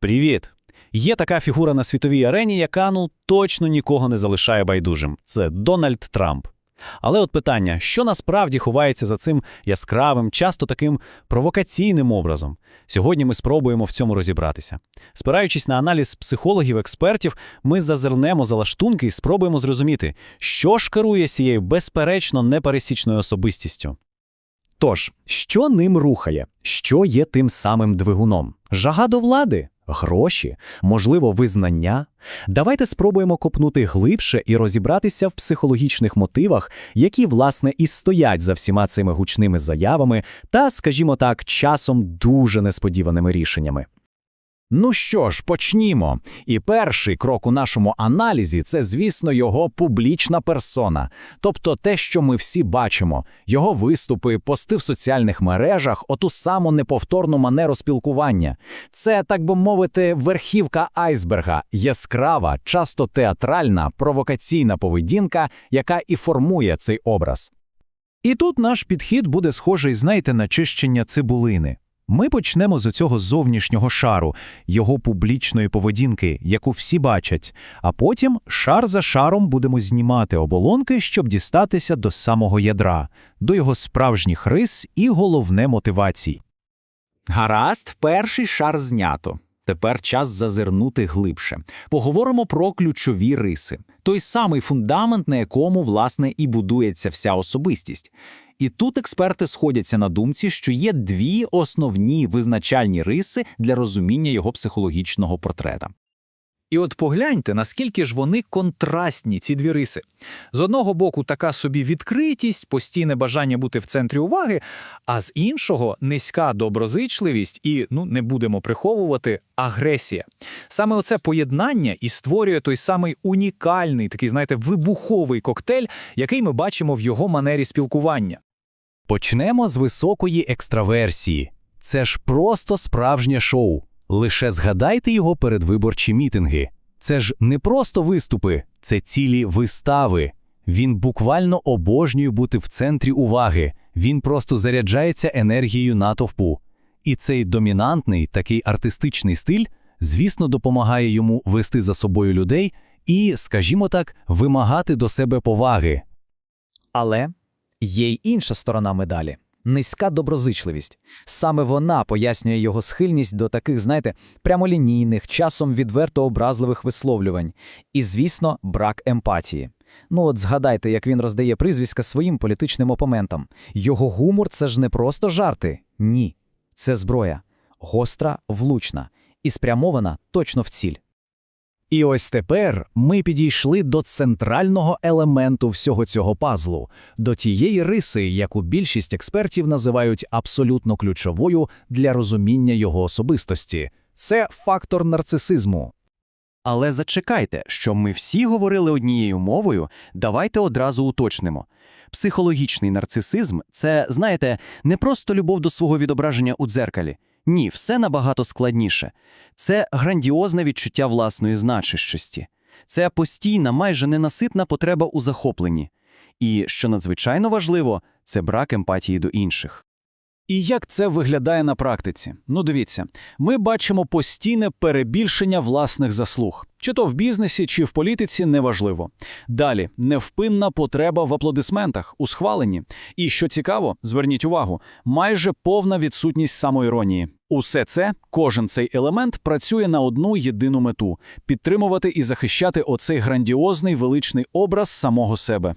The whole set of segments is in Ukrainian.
Привіт! Є така фігура на світовій арені, яка ну точно нікого не залишає байдужим. Це Дональд Трамп. Але от питання, що насправді ховається за цим яскравим, часто таким провокаційним образом? Сьогодні ми спробуємо в цьому розібратися. Спираючись на аналіз психологів-експертів, ми зазирнемо за лаштунки і спробуємо зрозуміти, що ж керує цією безперечно непересічною особистістю. Тож, що ним рухає? Що є тим самим двигуном? Жага до влади? Гроші? Можливо, визнання? Давайте спробуємо копнути глибше і розібратися в психологічних мотивах, які, власне, і стоять за всіма цими гучними заявами та, скажімо так, часом дуже несподіваними рішеннями. Ну що ж, почнімо. І перший крок у нашому аналізі це, звісно, його публічна персона, тобто те, що ми всі бачимо, його виступи, пости в соціальних мережах, оту саму неповторну манеру спілкування. Це, так би мовити, верхівка айсберга, яскрава, часто театральна, провокаційна поведінка, яка і формує цей образ. І тут наш підхід буде схожий, знаєте, на чищення цибулини. Ми почнемо з цього зовнішнього шару, його публічної поведінки, яку всі бачать, а потім шар за шаром будемо знімати оболонки, щоб дістатися до самого ядра, до його справжніх рис і головне мотивацій. Гаразд, перший шар знято. Тепер час зазирнути глибше. Поговоримо про ключові риси, той самий фундамент, на якому, власне, і будується вся особистість. І тут експерти сходяться на думці, що є дві основні визначальні риси для розуміння його психологічного портрета. І от погляньте, наскільки ж вони контрастні, ці дві риси. З одного боку, така собі відкритість, постійне бажання бути в центрі уваги, а з іншого низька доброзичливість і, ну не будемо приховувати, агресія. Саме оце поєднання і створює той самий унікальний, такий, знаєте, вибуховий коктейль, який ми бачимо в його манері спілкування. Почнемо з високої екстраверсії. Це ж просто справжнє шоу. Лише згадайте його передвиборчі мітинги. Це ж не просто виступи, це цілі вистави. Він буквально обожнює бути в центрі уваги, він просто заряджається енергією натовпу. І цей домінантний, такий артистичний стиль, звісно, допомагає йому вести за собою людей і, скажімо так, вимагати до себе поваги. Але є й інша сторона медалі низька доброзичливість. Саме вона пояснює його схильність до таких, знаєте, прямолінійних, часом відверто образливих висловлювань. І, звісно, брак емпатії. Ну от згадайте, як він роздає прізвиська своїм політичним опонентам. Його гумор це ж не просто жарти. Ні. Це зброя. Гостра, влучна і спрямована точно в ціль. І ось тепер ми підійшли до центрального елементу всього цього пазлу, до тієї риси, яку більшість експертів називають абсолютно ключовою для розуміння його особистості. Це фактор нарцисизму. Але зачекайте, що ми всі говорили однією мовою, давайте одразу уточнимо. Психологічний нарцисизм це, знаєте, не просто любов до свого відображення у дзеркалі. Ні, все набагато складніше. Це грандіозне відчуття власної значущості. Це постійна, майже ненаситна потреба у захопленні. І, що надзвичайно важливо, це брак емпатії до інших. І як це виглядає на практиці? Ну, дивіться, ми бачимо постійне перебільшення власних заслуг, чи то в бізнесі, чи в політиці, неважливо. Далі невпинна потреба в аплодисментах, у схваленні. І що цікаво, зверніть увагу, майже повна відсутність самоіронії. Усе це, кожен цей елемент працює на одну єдину мету підтримувати і захищати оцей грандіозний величний образ самого себе.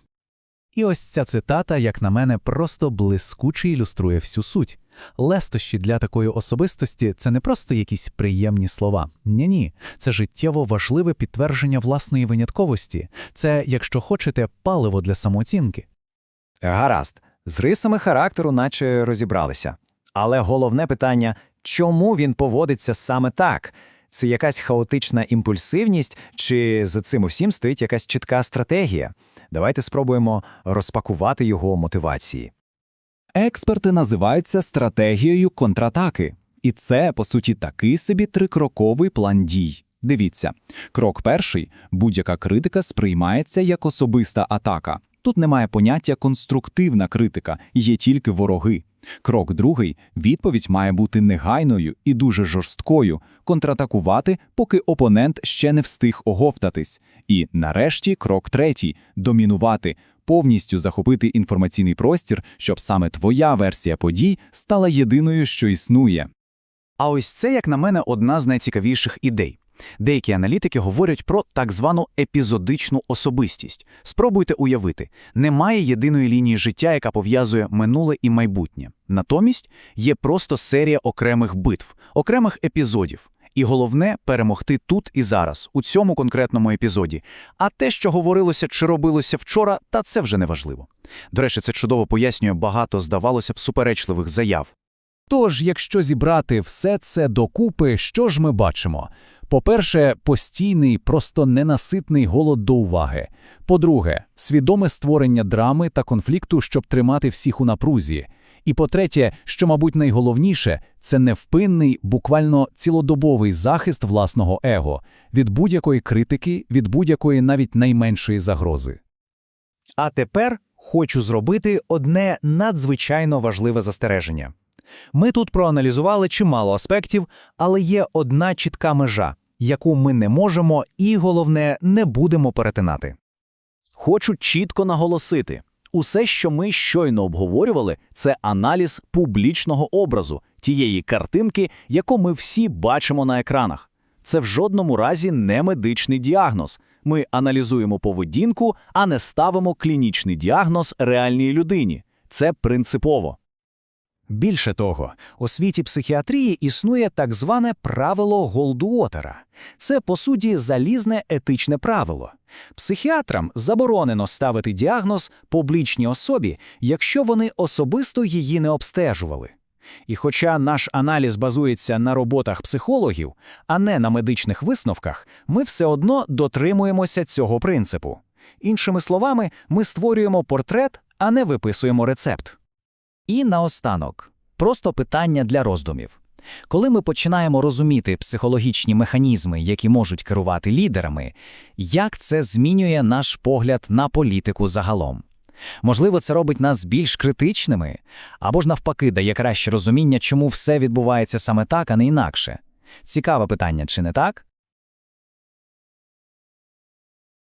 І ось ця цитата, як на мене, просто блискуче ілюструє всю суть. Лестощі для такої особистості це не просто якісь приємні слова. Ні-ні, це життєво важливе підтвердження власної винятковості. Це, якщо хочете, паливо для самооцінки. Гаразд, з рисами характеру, наче розібралися. Але головне питання чому він поводиться саме так? Це якась хаотична імпульсивність, чи за цим усім стоїть якась чітка стратегія? Давайте спробуємо розпакувати його мотивації. Експерти називають це стратегією контратаки. І це, по суті, такий собі трикроковий план дій. Дивіться, крок перший будь-яка критика сприймається як особиста атака. Тут немає поняття конструктивна критика, є тільки вороги. Крок другий відповідь має бути негайною і дуже жорсткою, контратакувати, поки опонент ще не встиг оговтатись. І нарешті крок третій домінувати, повністю захопити інформаційний простір, щоб саме твоя версія подій стала єдиною, що існує. А ось це, як на мене, одна з найцікавіших ідей. Деякі аналітики говорять про так звану епізодичну особистість. Спробуйте уявити, немає єдиної лінії життя, яка пов'язує минуле і майбутнє. Натомість є просто серія окремих битв, окремих епізодів. І головне перемогти тут і зараз, у цьому конкретному епізоді. А те, що говорилося чи робилося вчора, та це вже не важливо. До речі, це чудово пояснює багато, здавалося б, суперечливих заяв. Тож, якщо зібрати все це докупи, що ж ми бачимо? По-перше, постійний, просто ненаситний голод до уваги. По-друге, свідоме створення драми та конфлікту, щоб тримати всіх у напрузі. І по-третє, що, мабуть, найголовніше, це невпинний, буквально цілодобовий захист власного его від будь-якої критики, від будь-якої навіть найменшої загрози. А тепер хочу зробити одне надзвичайно важливе застереження. Ми тут проаналізували чимало аспектів, але є одна чітка межа, яку ми не можемо і, головне, не будемо перетинати. Хочу чітко наголосити: усе, що ми щойно обговорювали, це аналіз публічного образу, тієї картинки, яку ми всі бачимо на екранах. Це в жодному разі не медичний діагноз. Ми аналізуємо поведінку, а не ставимо клінічний діагноз реальній людині. Це принципово. Більше того, у світі психіатрії існує так зване правило Голдуотера. Це, по суті, залізне етичне правило. Психіатрам заборонено ставити діагноз публічній особі, якщо вони особисто її не обстежували. І хоча наш аналіз базується на роботах психологів, а не на медичних висновках, ми все одно дотримуємося цього принципу. Іншими словами, ми створюємо портрет, а не виписуємо рецепт. І наостанок, просто питання для роздумів. Коли ми починаємо розуміти психологічні механізми, які можуть керувати лідерами, як це змінює наш погляд на політику загалом? Можливо, це робить нас більш критичними, або ж навпаки дає краще розуміння, чому все відбувається саме так, а не інакше. Цікаве питання, чи не так?